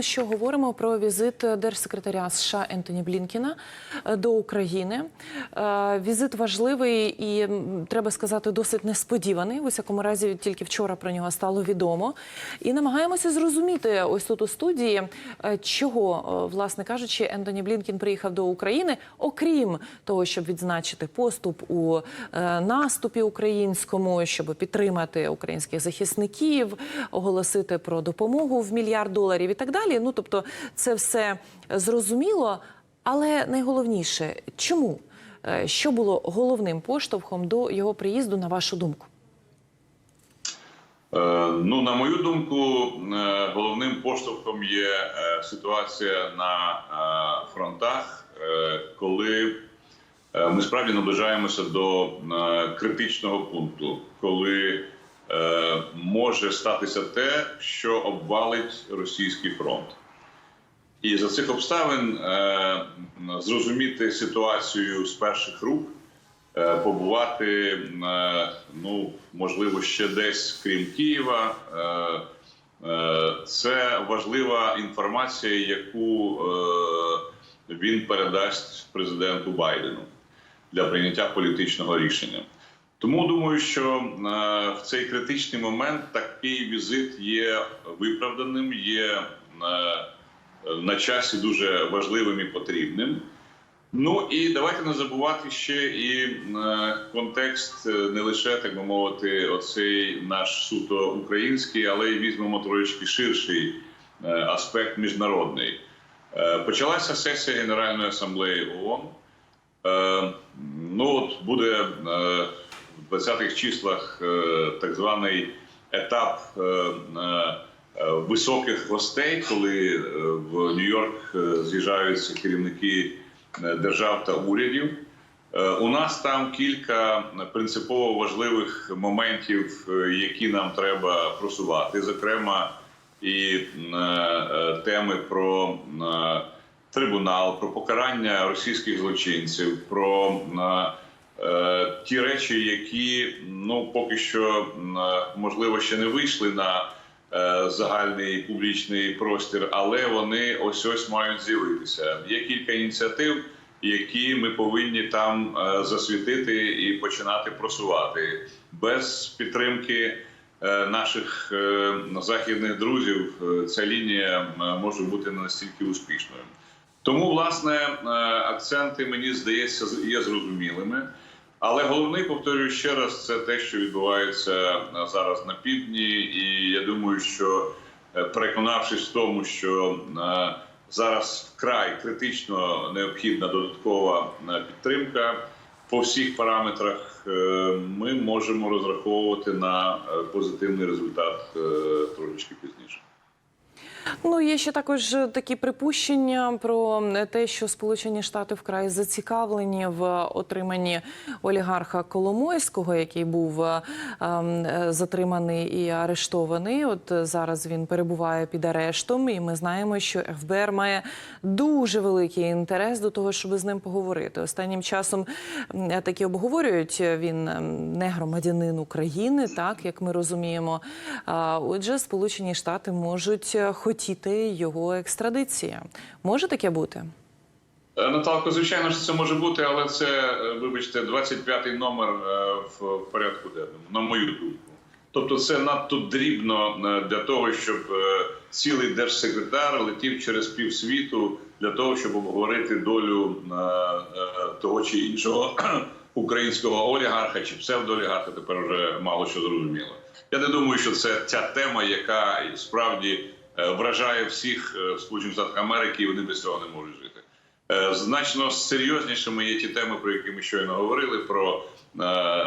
Що говоримо про візит держсекретаря США Ентоні Блінкіна е, до України? Е, Візит важливий і треба сказати досить несподіваний. В усякому разі, тільки вчора про нього стало відомо. І намагаємося зрозуміти ось тут у студії, е, чого, власне кажучи, Ентоні Блінкін приїхав до України, окрім того, щоб відзначити поступ у наступі українському, щоб підтримати українських захисників, оголосити про допомогу в мільярд доларів і так далі. Ну тобто, це все зрозуміло, але найголовніше, чому? Е, Що було головним поштовхом до його приїзду, на вашу думку? Е, Ну, на мою думку, е, головним поштовхом є ситуація на фронтах, коли ми справді наближаємося до критичного пункту, коли може статися те, що обвалить російський фронт. І за цих обставин е, зрозуміти ситуацію з перших рук, е, побувати, е, ну можливо, ще десь крім Києва. Е, е, це важлива інформація, яку е, він передасть президенту Байдену для прийняття політичного рішення. Тому думаю, що е, в цей критичний момент такий візит є виправданим, є е, на часі дуже важливим і потрібним. Ну і давайте не забувати ще і е, контекст не лише так би мовити, оцей наш суто український, але й візьмемо трошки ширший аспект міжнародний. Почалася сесія Генеральної асамблеї ООН. Ну от буде в 20-х числах е, так званий етап е, е, високих гостей, коли в Нью-Йорк з'їжджаються керівники держав та урядів. У нас там кілька принципово важливих моментів, які нам треба просувати. Зокрема, і теми про трибунал, про покарання російських злочинців, про ті речі, які ну поки що е, можливо ще не вийшли на е, загальний публічний простір, але вони ось ось мають з'явитися. Є кілька ініціатив, які ми повинні там е, засвітити і починати просувати без підтримки. е, Наших е, західних друзів е, ця лінія е, може бути не настільки успішною. Тому, власне, е, акценти, мені здається, є зрозумілими. Але головний, повторюю ще раз, це те, що відбувається е, зараз на півдні. І я думаю, що е, переконавшись в тому, що зараз вкрай критично необхідна додаткова підтримка по всіх параметрах, ми можемо розраховувати на позитивний результат трошечки пізніше. Ну, є ще також такі припущення про те, що Сполучені Штати вкрай зацікавлені в отриманні олігарха Коломойського, який був е, ем, е, затриманий і арештований. От е, зараз він перебуває під арештом, і ми знаємо, що ФБР має дуже великий інтерес до того, щоб з ним поговорити. Останнім часом е, такі обговорюють. Він ем, не громадянин України, так як ми розуміємо. Отже, Сполучені Штати можуть е, хотіти його екстрадиції. Може таке бути? Е, Наталко, звичайно ж, це може бути, але це, е, вибачте, 25-й номер е, в порядку денному, на мою думку. Тобто, це надто дрібно для того, щоб цілий держсекретар летів через півсвіту для того, щоб обговорити долю того чи іншого українського олігарха чи псевдоолігарха. Тепер вже мало що зрозуміло. Я не думаю, що це ця тема, яка справді вражає всіх е, в Сполучених Штатах Америки, і вони без цього не можуть жити. Е, Значно серйознішими є ті теми, про які ми щойно говорили: про е,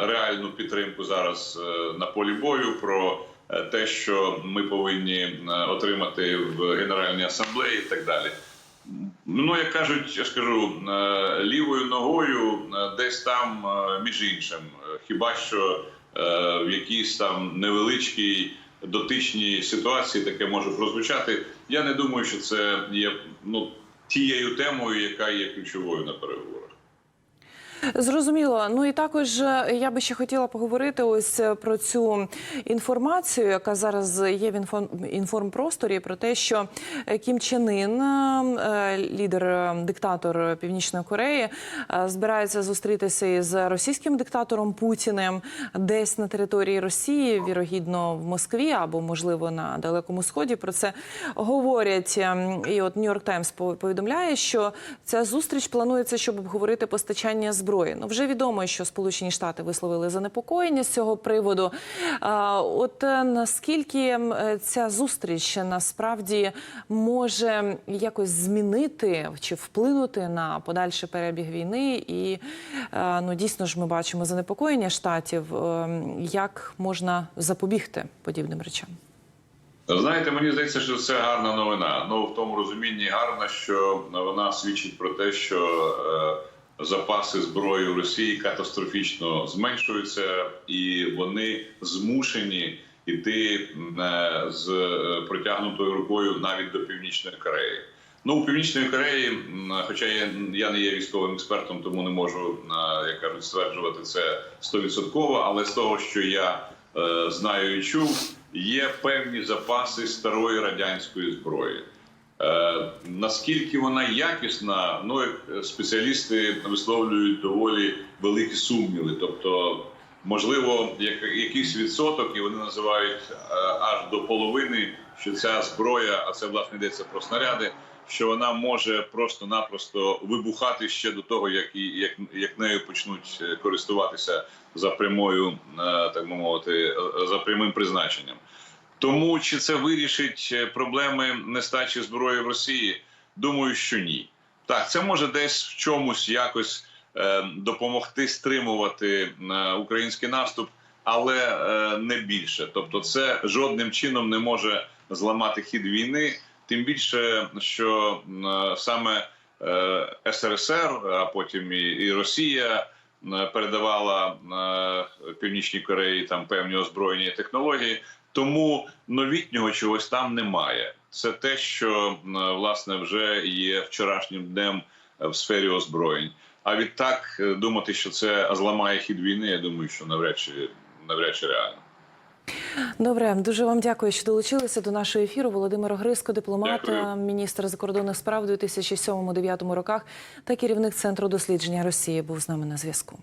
реальну підтримку зараз е, на полі бою, про е, те, що ми повинні е, отримати в Генеральній асамблеї, і так далі. Ну, як кажуть, я ж кажу, е, лівою ногою е, десь там, е, між іншим, Е, хіба що е, в якійсь там невеличкій дотичній ситуації таке може прозвучати. Я не думаю, що це є ну тією темою, яка є ключовою на переговорах. Зрозуміло. Ну і також е, я би ще хотіла поговорити ось е, про цю інформацію, яка зараз є в інформпросторі, про те, що е, Кім Чен Ін, лідер диктатор Північної Кореї, збирається зустрітися із російським диктатором Путіним десь на території Росії, вірогідно в Москві або можливо на далекому сході. Про це говорять. І от Нью-Йорк Таймс повідомляє, що ця зустріч планується, щоб обговорити постачання зброї. Ну вже відомо, що Сполучені Штати висловили занепокоєння з цього приводу. От е, наскільки е, ця зустріч насправді може якось змінити чи вплинути на подальший перебіг війни, і е, ну дійсно ж ми бачимо занепокоєння штатів, як можна запобігти подібним речам. Знаєте, мені здається, що це гарна новина. Ну в тому розумінні гарна, що вона свідчить про те, що запаси зброї у Росії катастрофічно зменшуються, і вони змушені йти е, з е, протягнутою рукою навіть до північної Кореї. Ну, у північної Кореї, хоча я, не є військовим експертом, тому не можу е, як кажуть стверджувати це стовідсотково, але з того, що я знаю і чув, є певні запаси старої радянської зброї. Е, наскільки вона якісна, ну як спеціалісти висловлюють доволі великі сумніви. Тобто, можливо, як, якийсь відсоток, і вони називають е, аж до половини, що ця зброя, а це власне йдеться про снаряди, що вона може просто-напросто вибухати ще до того, як як, як нею почнуть е, користуватися за прямою, е, так би мовити, е, за прямим призначенням. Тому чи це вирішить е, проблеми нестачі зброї в Росії? Думаю, що ні. Так, це може десь в чомусь якось е, допомогти стримувати е, український наступ, але не більше. Тобто, це жодним чином не може зламати хід війни. Тим більше, що саме СРСР, а потім і, Росія передавала е, Північній Кореї там певні озброєні технології. Тому новітнього чогось там немає. Це те, що е, власне вже є вчорашнім днем е, в сфері озброєнь. А відтак е, думати, що це зламає хід війни, я думаю, що навряд чи навряд чи реально. Добре, дуже вам дякую, що долучилися до нашого ефіру. Володимир Гриско, дипломат, Дякую. міністр закордонних справ у 2007-2009 роках та керівник центру дослідження Росії, був з нами на зв'язку.